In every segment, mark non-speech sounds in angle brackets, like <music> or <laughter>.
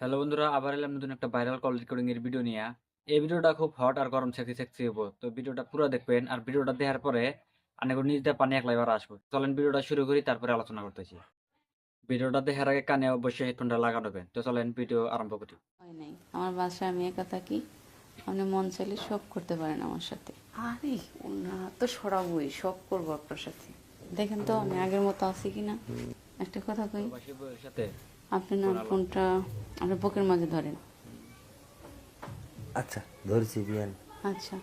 Hello বন্ধুরা আবার এলাম নতুন একটা ভাইরাল কল রেকর্ডিং এর ভিডিও নিয়ে। এই ভিডিওটা খুব হট আর গরম সেক্সি সেক্সি হব। তো ভিডিওটা পুরো দেখবেন আর ভিডিওটা দেখার পরে অনেক নিজেদের পানি একলাই বার আসব। চলেন ভিডিওটা শুরু করি তারপরে আলোচনা করতেছি। ভিডিওটা দেখার আগে কানে অবশ্যই হেডফোনটা লাগানোবেন তো চলেন ভিডিও আরম্ভ করি। হয় নাই। আমার বাসায় আমি একা থাকি। আপনি মন চাইলে সব করতে পারেন আমার সাথে। আরে না তো সরাবই সব করব আপনার সাথে। দেখেন তো আমি আগের মতো আছি কিনা। একটা কথা কই? সাথে। আপনি না ফোনটা আপনার বুকের মাঝে ধরেন। আচ্ছা ধরছি বিয়ান। আচ্ছা।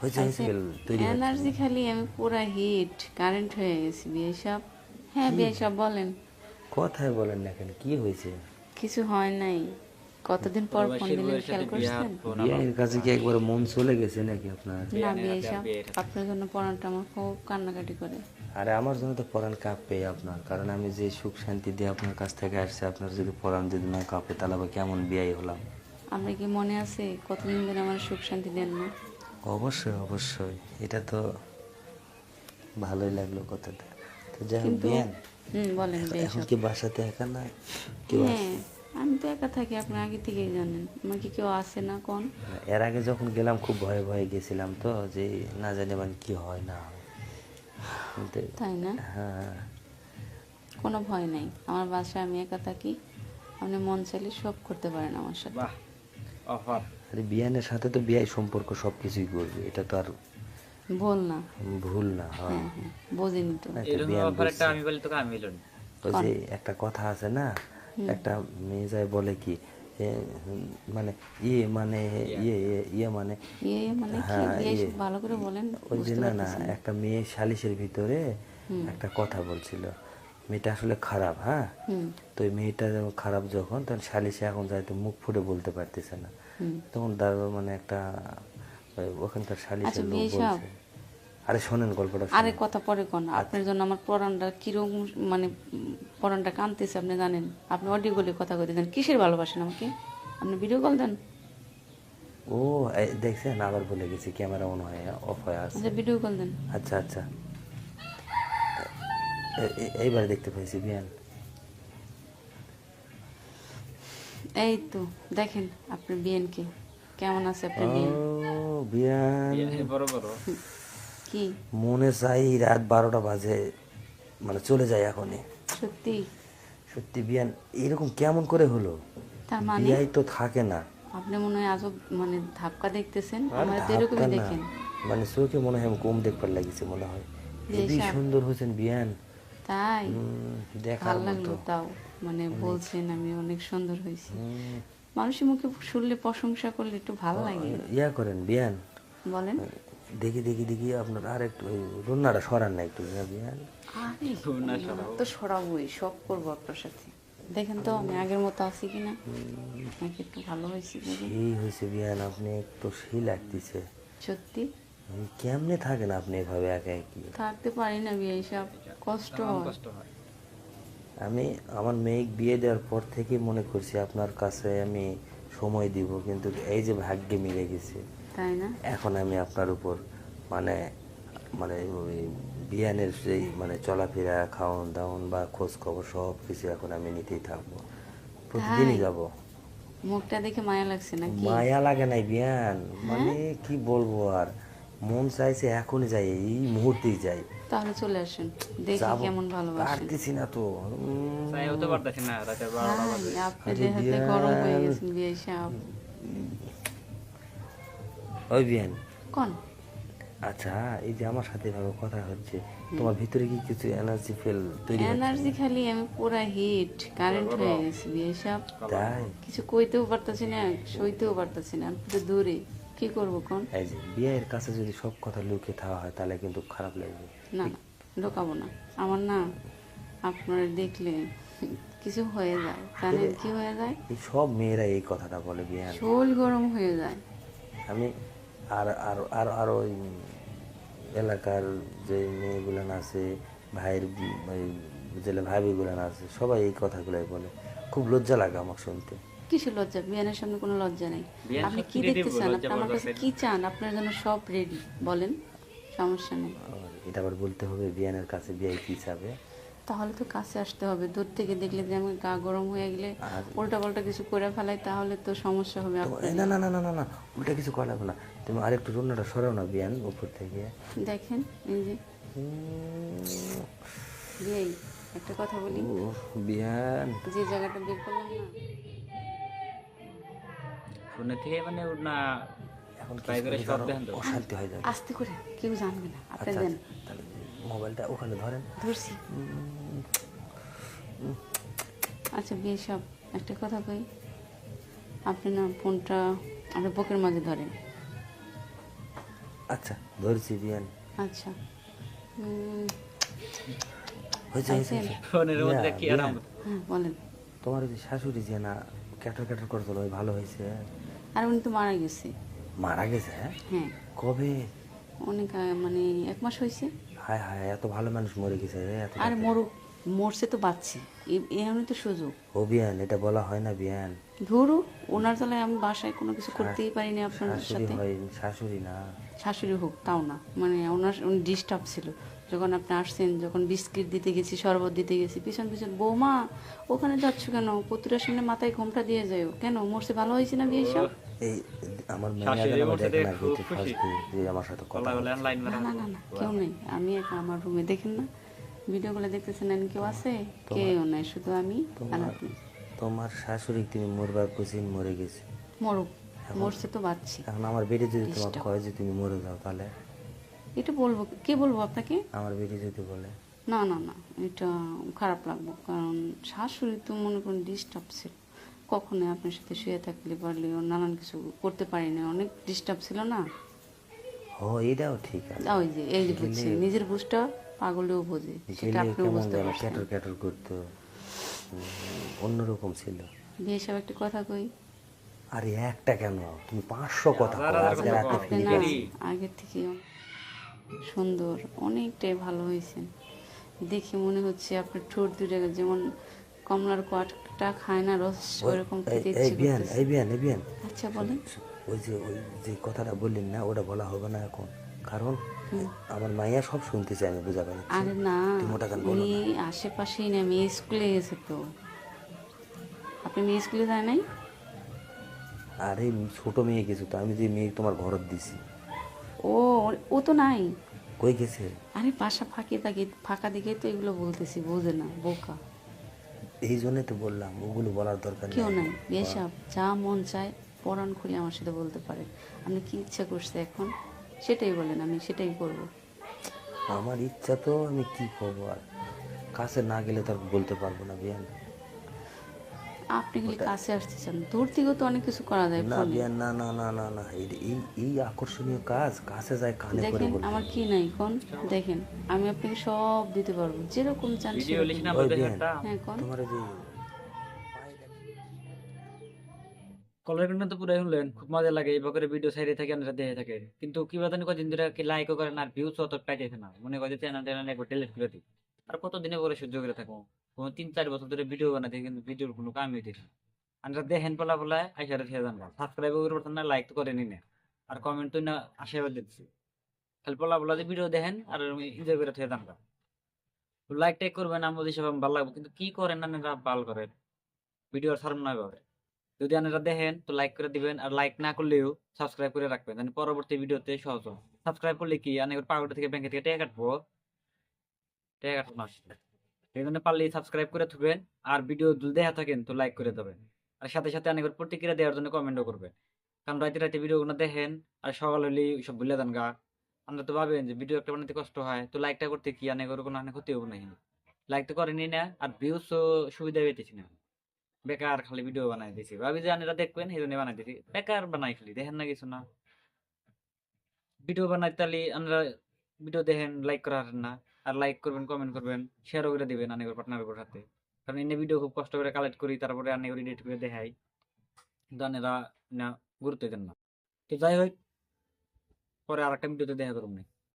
হচ্ছে। এনার্জি খালি আমি পুরা হিট কারেন্ট হয়ে গেছি বিয়ে সব। হ্যাঁ বিয়ে সব বলেন। কথায় বলেন না কেন কি হয়েছে? কিছু হয় নাই। কতদিন পর ফোন প্রবাসী দিলেন খেয়াল করছেন? বিয়ের কাছে কি একবার মন চলে গেছে নাকি আপনার? না বিয়ে। আপনার জন্য পড়াটা আমার খুব কান্নাকাটি করে। আরে আমার জন্য তো পরাণ কাঁপে আপনার কারণ আমি যে সুখ শান্তি দিয়ে আপনার কাছ থেকে আসছে আপনার যদি পরাণ যদি না কাঁপে তাহলে আবার কেমন বিয়াই হলাম? আপনার কি মনে আছে কতদিন ধরে আমার সুখ শান্তি দেন না? অবশ্যই অবশ্যই। এটা তো ভালোই লাগল কথাটা। তো যাই হোক বিয়ান বলেন এখন কি বাসাতে একা না? কেউ আছে? আমি তো একা থাকি আপনি আগে থেকেই জানেন। আমার কি কেউ আসে না কোন? এর আগে যখন গেলাম খুব ভয়ে ভয়ে গেছিলাম তো যে না জানি মানে কি হয় না হয়। তাই না? হ্যাঁ। কোনো ভয় নাই। আমার বাসায় আমি একা থাকি। আপনি মন চাইলে সব করতে পারেন আমার সাথে। বাহ অফার। আরে বিয়ানের সাথে তো বিয়াই সম্পর্ক সব কিছুই করবে। এটা তো আর ভুল না। ভুল না হয়। হ্যাঁ বোঝেনি তো। এরকম অফার একটা আমি বলি তোকে আমি বলি। ওই যে একটা কথা আছে না একটা মেয়ে যায় বলে কি মানে ইয়ে মানে ইয়ে। ইয়ে- ইয়ে মানে ইয়ে মানে হ্যাঁ, ইয়ে। ভালো করে বলেন ওই যে না না একটা মেয়ে সালিশের ভিতরে একটা কথা বলছিল মেয়েটা আসলে খারাপ হ্যাঁ? তো ওই মেয়েটা যখন খারাপ যখন তখন সালিশে এখন যাইতে মুখ ফুটে বলতে পারতেছে না। তখন তার মানে একটা ওখানকার সালিশের আচ্ছা, লোক বলছে। আরে শোনেন গল্পটা আরে কথা পরে কোন? আচ্ছা। আপনার জন্য আমার পরানটা কীরকম মানে পরানটা কানতেছে আপনি জানেন? আপনি অডিও বলে কথা কইতে দেন। কিসের ভালোবাসেন আমাকে? আপনি ভিডিও কল দেন। ও এই দেখছেন আবার বলে গেছি ক্যামেরা অন হয়ে অফ হয়ে আছে। আচ্ছা ভিডিও কল দেন। আচ্ছা আচ্ছা। এইবার দেখতে পেয়েছি বিয়ান। এই তো দেখেন আপনার বিয়েনকে। কেমন আছে আপনার ও বিয়েন? বিয়ান। বড় বড়। <laughs> কি? মনে চাই রাত বারোটা বাজে। মানে চলে যায় এখনই। সত্যি? সত্যি বিয়ান এরকম কেমন করে হলো? তার মানে? বিয়াই তো থাকে না। আপনি মনে হয় আজব মানে ধাক্কা দেখতেছেন? আমার তো এরকমই দেখেন। মানে চোখে মনে হয় কম দেখবার লাগিছে মনে হয়। সুন্দর হয়েছেন বিয়ান। তাই? দেখার লাগল তাও। মানে বলছেন আমি অনেক সুন্দর হয়েছি। মানুষের মুখে শুনলে প্রশংসা করলে একটু ভালো লাগে। ইয়া করেন বিয়ান। বলেন। দেখি দেখি দেখি আপনার আর একটু ওই রুন্নাটা সরান না একটু না না তো সরাবই সব করব আপনার সাথে। দেখেন তো আমি আগের মতো আছি কিনা? নাকি একটু ভালো হয়েছি এই হয়েছে বিয়ান আপনি একটু সেই লাগতেছে সত্যি? কেমনে থাকেন আপনি এভাবে একা একই থাকতে পারি না বিয়ে সব কষ্ট হয়। কষ্ট হয়। আমি আমার মেয়ে বিয়ে দেওয়ার পর থেকে মনে করছি আপনার কাছে আমি সময় দিব কিন্তু এই যে ভাগ্যে মিলে গেছে। তাই না? এখন আমি আপনার উপর মানে মানে ওই বিয়ানের সেই মানে চলাফেরা খাওয়ান দাওয়ান বা খোঁজ খবর সব কিছু এখন আমি নিতেই থাকব। প্রতিদিনই যাব। মুখটা দেখে মায়া লাগছে না কি মায়া লাগে নাই বিয়ান। মানে কি বলব আর মন চাইছে এখনই যাই এই মুহূর্তেই যাই। তাহলে চলে আসেন দেখি। কেমন ভালোবাসেন। পারতেছি না তো। তাই হতে পারতেছি না বারোটা বাজে। হাই, আপনাদের গরম হয়ে গেছেন বিয়ে সাহেব ওই বিয়ান কোন? আচ্ছা এই যে আমার সাথে এভাবে কথা হচ্ছে তোমার ভিতরে কি কিছু এনার্জি ফেল তৈরি এনার্জি খালি আমি পুরা হিট কারেন্ট হয়ে গেছি বিয়ে তাই? কিছু কইতেও পারতাছি না সইতেও পারতাছি না আমি তো দূরে। কি করব কোন? এই যে বিয়ের কাছে যদি সব কথা লুকিয়ে থাকা হয় তাহলে কিন্তু খারাপ লাগবে। না না ঢোকাবো না। আমার না আপনারা দেখলে কিছু হয়ে যায়। জানেন কি হয়ে যায়? সব মেয়েরা এই কথাটা বলে বিয়ান শোল গরম হয়ে যায়। আমি আর আর আর আর ওই এলাকার যে মেয়েগুলান আছে ভাইয়ের জেলে ভাবিগুলান আছে সবাই এই কথাগুলাই বলে। খুব লজ্জা লাগে আমার শুনতে। কিসে লজ্জা? বিয়ানের সামনে কোনো লজ্জা নেই। আপনি কি কি দেখতে চান আপনি আমার কাছে কাছে? কি চান? আপনার জন্য সব রেডি বলেন সমস্যা নেই। এটা আবার বলতে হবে বিয়ানের কাছে বিয়ে কি চাবে। তাহলে তো কাছে আসতে হবে। দূর থেকে দেখলে যে আমার গা গরম হয়ে গেলে উল্টা পাল্টা কিছু করে ফেলাই তাহলে তো সমস্যা হবে না না না না না না উল্টা কিছু করা লাগবে না। তুমি আরেকটু রান্নাটা সরাও না বিয়ান উপর থেকে। দেখেন এই যে। এই একটা কথা বলি। উফ, বিয়ান। যে জায়গাটা বের করলাম না। ফোনে থেকে মানে ওর না এখন ট্রাই করে সব দেখেন তো। অশান্তি হয়ে যাবে। আস্তে করে কেউ জানবে না। আপনি আচ্ছা দেন। আচ্ছা, তাহলে মোবাইলটা ওখানে ধরেন। ধরছি। আচ্ছা বিয়ে সব একটা কথা কই। আপনি না ফোনটা আপনার বুকের মাঝে ধরেন। আচ্ছা ধরছি বিয়ান আচ্ছা। হয়েছে হয়েছে ফোনের মধ্যে কি আরাম? বলেন। তোমার ওই যে শাশুড়ি যে না ক্যাটার ক্যাটার করছিল ওই ভালো হয়েছে। আর উনি তো মারা গেছে। মারা গেছে হ্যাঁ? হ্যাঁ। কবে? অনেক মানে এক মাস হয়েছে। হায় হায় এত ভালো মানুষ মরে গেছে এত আর মরুক। মরছে তো বাচ্চি এমনি তো সুযোগ। ও বিয়ান এটা বলা হয় না বিয়ান ধরু ওনার তলায় আমি বাসায় কোনো কিছু করতেই পারিনি আপনার শাশুড়ি সাথে। হয় শাশুড়ি না। শাশুড়ি হোক তাও না। মানে ওনার উনি ডিস্টার্ব ছিল। যখন আপনি আসছেন যখন বিস্কিট দিতে গেছি শরবত দিতে গেছি পিছন পিছন বৌমা ওখানে যাচ্ছ কেন? পুতুরের সামনে মাথায় ঘোমটা দিয়ে যাও কেন? মরছে ভালো হয়েছে না বিয়ে সব? এই আমার না আমার সাথে কথা বলে না না না না কেউ নেই। আমি একা আমার রুমে দেখেন না। ভিডিওগুলো দেখতেছেন আর কেউ আছে? কেউ নাই শুধু আমি আর তোমার আপনি। তোমার শাশুড়ি তুমি মরবার কুচিন মরে গেছে। মরুক মরছে তো বাচ্চি। এখন আমার বেটি যদি তোমার কয় যে তুমি মরে যাও তাহলে? এটা বলব কে বলব আপনাকে? আমার বেটি যদি বলে। না না না এটা খারাপ লাগবো কারণ শাশুড়ি তো মনে করুন ডিস্টার্ব ছিল। কখনোই আপনার সাথে শুয়ে থাকলে পারলে ও নানান কিছু করতে পারিনি। অনেক ডিস্টার্ব ছিল না? ও এটাও ঠিক আছে। ওই যে এই যে বুঝছে নিজের বুঝটা পাগলেও বোঝে সেটা আপনিও বুঝতে পারছেন ক্যাটর ক্যাটর করতো। অন্যরকম ছিল। বিয়ে সব একটা কথা কই? আরে একটা কেন? তুমি পাঁচশো কথা। আগের থেকে সুন্দর অনেকটাই ভালো হয়েছেন। দেখে মনে হচ্ছে আপনার ঠোঁট দুটো যেমন কমলার কোয়াটা খায় না রস ওরকম আচ্ছা বলেন। ওই যে ওই যে কথাটা বললেন না ওটা বলা হবে না এখন। কারণ আমার মাইয়া সব শুনতে চায় আমি বুঝা পারি আরে না তুমি ওটা কেন বলো উনি আশেপাশেই না মেয়ে স্কুলে গেছে তো। আপনি মেয়ে স্কুলে যায় নাই? আরে ছোট মেয়ে কিছু তো আমি যে মেয়ে তোমার ঘরত দিছি। ও ও তো নাই? কই গেছে? আরে বাসা ফাঁকি থাকে ফাঁকা দিকে তো এগুলো বলতেছি বোঝে না বোকা। এই জন্যই তো বললাম ওগুলো বলার দরকার কেউ নেই। নাই বেশাব যা মন চায় পরাণ খুলে আমার সাথে বলতে পারে। আপনি কি ইচ্ছা করছে এখন? সেটাই বলেন আমি সেটাই করব। আমার ইচ্ছা তো আমি কি করব আর? কাছে না গেলে তো আর বলতে পারব না বিয়ান। আপনি খালি কাছে আসতে চান। দূর থেকেও তো অনেক কিছু করা যায় না বিয়ান না না না না না। এই এই আকর্ষণীয় কাজ কাছে যায় কানে করে দেখেন আমার কি নাই কোন? দেখেন আমি আপনাকে সব দিতে পারব। যেরকম চান ভিডিও সেরকম। লিখ বলতে একটা। হ্যাঁ কোন? তোমার যে কলার কিন্তু তো পুরাই শুনলেন খুব মজা লাগে, এই বকরে ভিডিও সাইডে থাকে আমরা দেখে থাকে। কিন্তু কি বাদানি কদিন ধরে কি লাইকও করেন আর ভিউজ অত পাইতেছে না। মনে করে চ্যানেল চ্যানেল একবার ডিলিট করে দিই। আর কতদিনে পরে সহ্য করে থাকব? কোনো তিন চার বছর ধরে ভিডিও বানাতে কিন্তু ভিডিওর কোনো কামই হইতেছে না। আমরা দেখেন পলা পলা আইসারে খেয়ে জানব সাবস্ক্রাইব করে পারতেন না লাইক তো করে নি। না আর কমেন্ট তো না, আশীর্বাদ দিচ্ছি। খালি পলা পলা যে ভিডিও দেখেন, আর এনজয় করে খেয়ে জানবা লাইক টাইক করবেন আমাদের সব ভালো লাগবে। কিন্তু কি করেন না ভালো করেন ভিডিও আর ছাড়বেন না এভাবে। যদি আপনারা দেখেন, তো লাইক করে দিবেন আর লাইক না করলেও সাবস্ক্রাইব করে রাখবেন মানে পরবর্তী ভিডিওতে সহজ সাবস্ক্রাইব করলে কি অনেক পাউডার থেকে ব্যাংকে থেকে টাকা কাটবো? টাকা কাটবো না। সেই জন্য পারলে সাবস্ক্রাইব করে থাকবেন আর ভিডিও যদি দেখা থাকেন, তো লাইক করে দেবেন। আর সাথে সাথে অনেক প্রতিক্রিয়া দেওয়ার জন্য কমেন্টও করবেন। কারণ রাতে রাতে ভিডিওগুলো দেখেন আর সকাল হলে সব ভুলে যান গা। আমরা তো ভাবেন যে ভিডিও একটা বানাতে কষ্ট হয়, তো লাইকটা করতে কি অনেক কোনো অনেক ক্ষতি হব না লাইক তো করেনি না, আর ভিউসও সুবিধা পেতেছি না। বেকার খালি ভিডিও বানাই দিছি। ভাবি যে আপনারা দেখবেন এই জন্য বানাই দিছি। বেকার বানাই খালি, দেখেন না কিছু না। ভিডিও বানাই তাহলে আমরা ভিডিও দেখেন লাইক করার না। আর লাইক করবেন কমেন্ট করবেন শেয়ারও করে দিবেন আনেগর পার্টনারের সাথে। কারণ এনে ভিডিও খুব কষ্ট করে কালেক্ট করি, তারপরে আনেগর এডিট করে দেখাই। কিন্তু আনেরা না, গুরুত্ব দেন না। তো যাই হোক, পরে আর একটা ভিডিওতে দেখা করুন